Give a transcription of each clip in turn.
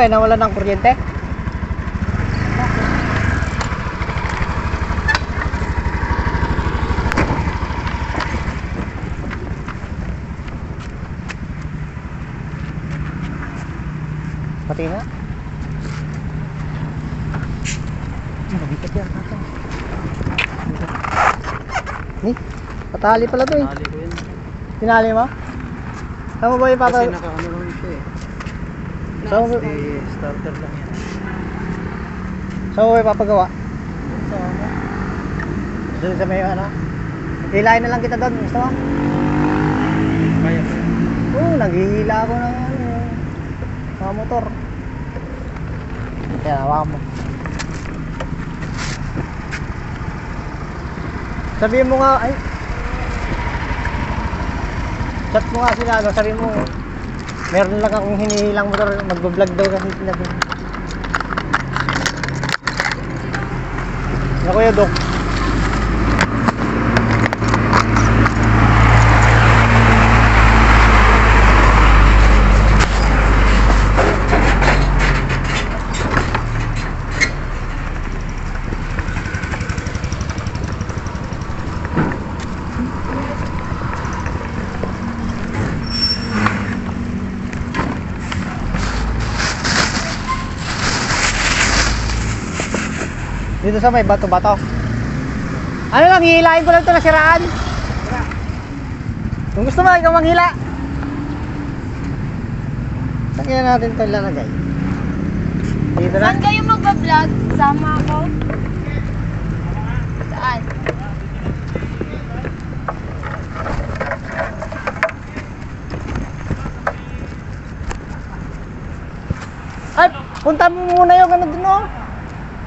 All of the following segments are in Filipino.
ba yan? Nawala ng kuryente? Pati nga. Mabigat yan. Ni, patali pala to eh. Tali ko yun. Tinali mo? Saan mo ba yung papa? Kasi naka-ano lang siya eh. Eh, starter lang yan. ba yung papagawa? Doon sa may ano? Hilahin na lang kita doon. Gusto mo? Kaya. Oo, naghihila ako ng ano, mga motor. Kaya hawakan mo. Sabihin mo nga, ay. Chat mo nga sila, sabihin mo, meron lang akong hinihilang motor, magbablog daw kasi sila. Na kuya Dok. Dito sa may bato-bato. Ano lang, hihilahin ko lang ito nasiraan. Kung gusto mo, ikaw manghila. Saan kaya natin ito ilalagay? Dito na? Saan kayo magbablog? Sama ako. Saan? Ay, punta mo muna yung ano dun oh.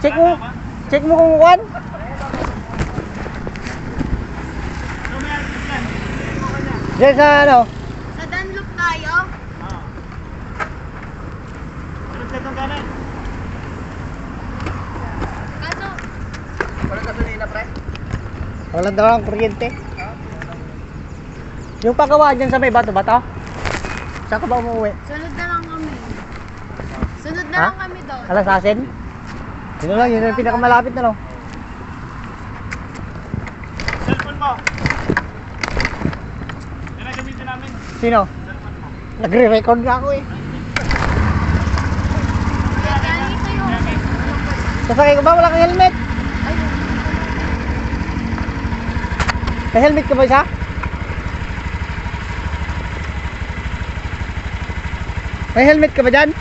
Check mo, check mo kung kuwan. Diyan sa ano? Sa Dunlop tayo? Kaso, Walang gasolina, pre? Wala daw ang kuryente. Yung pagawa dyan sa may bato-bato? Saan ka ba umuwi? sunod na lang kami. Sunod na Ha? lang kami doon. Alas Yun lang, yun ang pinakamalapit na no. Cellphone mo. Yan ang gamitin namin. Sino? Nagre-record nga ako eh. Yung... Sasakay ko ba? Wala kang helmet? Ay, May helmet ka ba isa? May helmet ka ba dyan?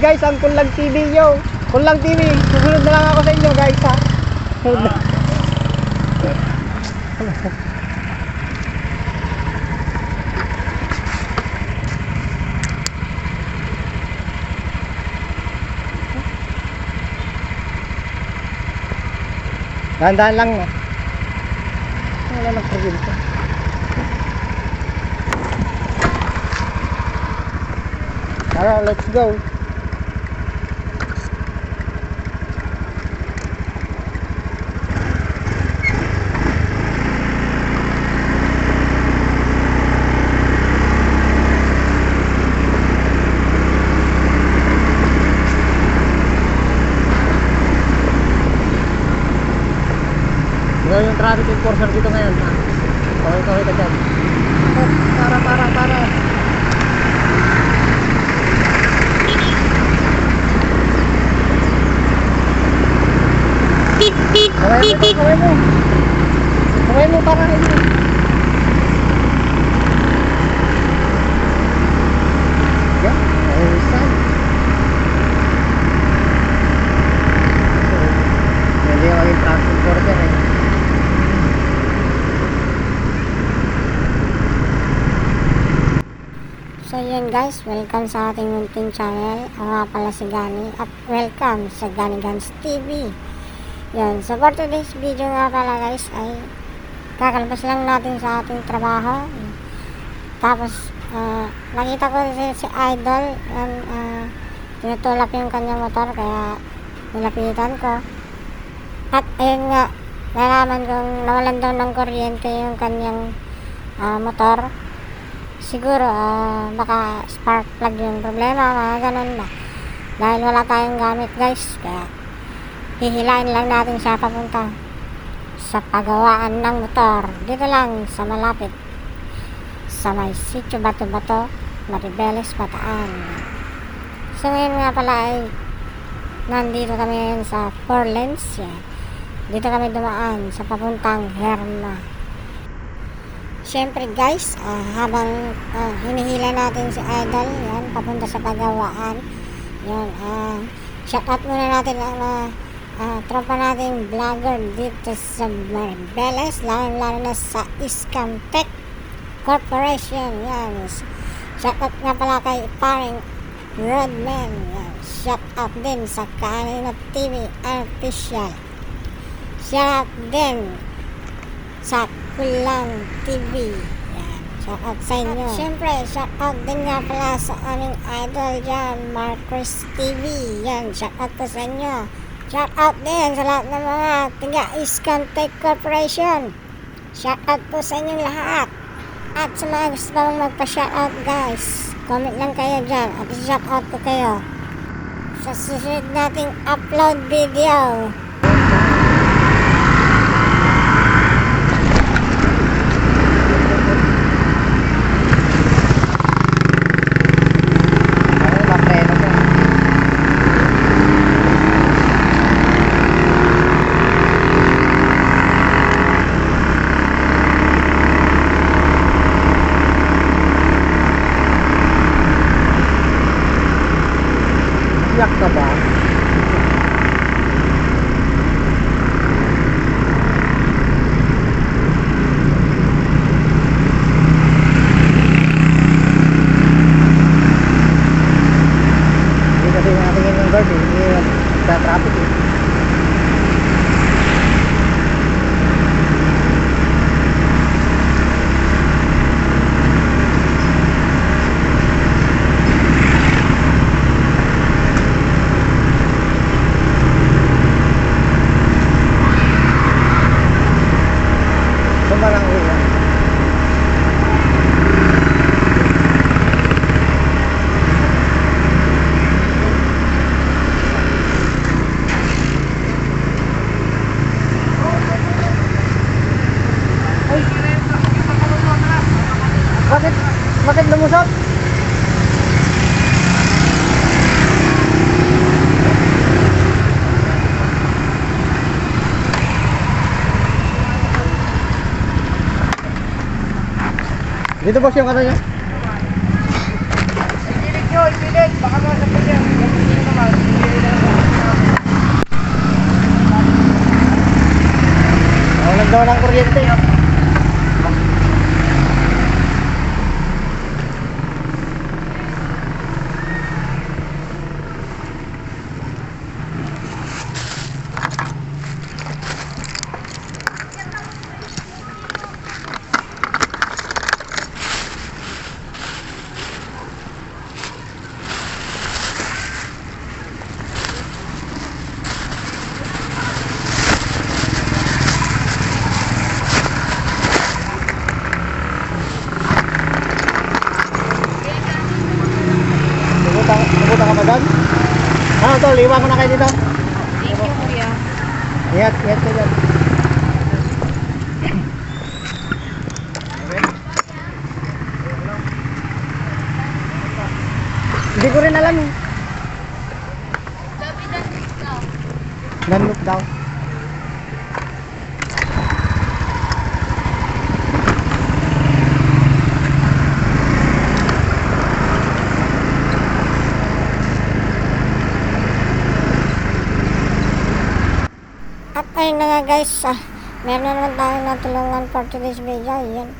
Guys, ang Kunlang TV nyo. Kunlang TV, susunod na lang ako sa inyo guys ha. Dahan-dahan lang no. Wala nang kuryente. Tara, let's go. Yung traffic enforcer dito ngayon. Ha? Kaway-kaway ka dyan. Oh, para, para, para. Kaway mo, kaway mo. Kaway mo para hindi. Yan, ayusan. Hindi ako yung traffic enforcer eh. Yun guys, welcome sa ating munting channel. Ako nga pala si Gani at welcome sa Gani Guns TV. Yun, so for today's video nga pala guys ay kakalabas lang natin sa ating trabaho. Tapos ah, nakita ko si, si Idol yan, ah, tinutulak yung kanyang motor kaya nilapitan ko. At ayun nga, nalaman kong nawalan daw ng kuryente yung kanyang ah, motor. Siguro, ah, baka spark plug yung problema, mga ganun na. Dahil wala tayong gamit guys, kaya hihilain lang natin siya papunta sa pagawaan ng motor. Dito lang sa malapit sa may sitio Bato-Bato, Maribeles, Bataan. So ngayon nga pala ay nandito kami ngayon sa Four Lanes. Yan. Dito kami dumaan sa papuntang Herma. Siyempre guys, ah, habang ah, hinihila natin si Idol, yan, papunta sa pagawaan. Yan, ah, shout out muna natin ang mga ah, tropa nating vlogger dito sa Maribeles, lalo lalo na sa Iscamtech Corporation. Yan, shout out nga pala kay paring Rodman. Yan, shout out din sa Kanina TV Official. Shout out din sa Kulang TV. Yan. Shout out sa inyo. At syempre, shout out din nga pala sa aming idol dyan, Marcos TV. Yan, shout out po sa inyo. Shout out din sa lahat ng mga tiga Iscan Tech Corporation. Shout out po sa inyong lahat. At sa mga gusto pang magpa-shout out guys, comment lang kayo dyan at shout out ko kayo sa susunod nating upload video. Ano ba, preno mo? Yak ka ba? Hindi kasi natingin yung guard eh. Hindi sa traffic eh. Saan ba lang uwi? Bakit? Lumusot? Dito boss yung ano niya? Ipilit nyo, ipilit. Baka yan. Ganun naman. Nawalan daw ng. Pupunta, pupunta ka ba doon? Ano to, liwa ko na kayo dito. Thank you, kuya. Ingat, ingat ka dyan. Hindi ko rin alam eh. Na ikaw. Nanloop daw. At ayun na nga guys, ah, meron na naman tayo natulungan for today's video. Yun.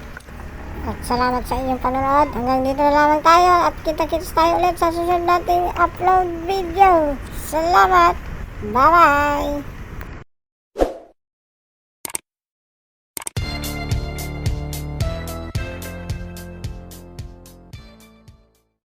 At salamat sa inyong panonood. Hanggang dito na lamang tayo at kita-kits tayo ulit sa susunod nating upload video. Salamat! Bye-bye!